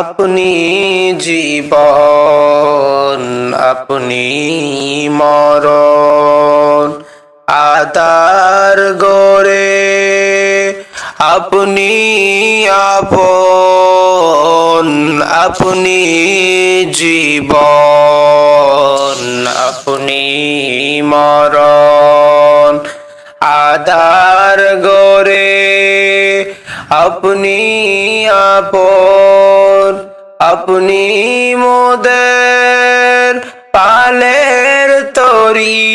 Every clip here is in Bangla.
আপনি জীবন আপনি মরণ। আদার গরে আপনি আপন আপনি জীবন আপনি মরণ। আদার গরে আপনি আপন আপনি মোদের পালের তরি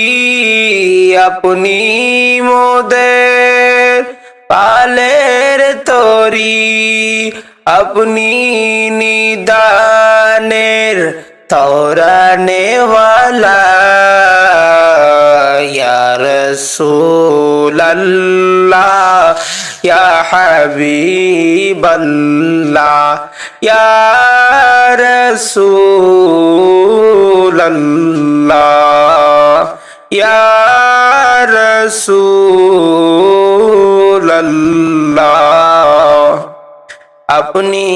আপনি মোদের পালের তরি আপনি নিদানের তৌরানেওয়ালা ইয়া ইয়া হাবিবাল্লাহ ইয়া রাসূলাল্লাহ ইয়া রাসূলাল্লাহ। আপনি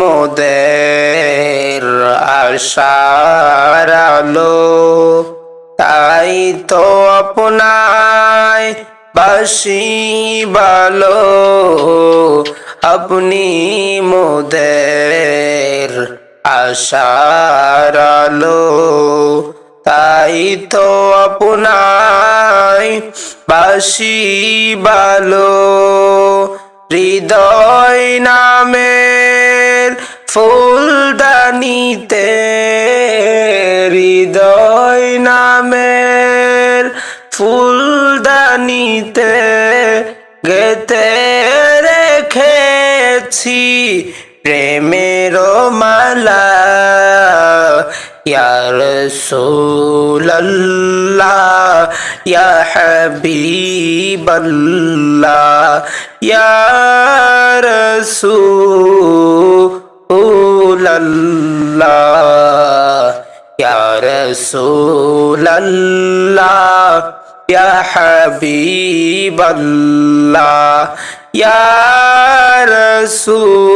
মোদের আশার আলো তাই তো আপনায় বাসি আপনি মোদের আশার আলো। তাই তো আপনায় বাসি, ভালো। হৃদয় নামের ফুলদানিতে হৃদয় নামের ফুলদানিতে গেতে রেখেছি প্রেমের মালা। ইয়া রাসূলুল্লাহ ইয়া হাবিবাল্লাহ ইয়া রাসূলুল্লাহ। হাবিবাল্লাহ ইয়া রাসূলুল্লাহ।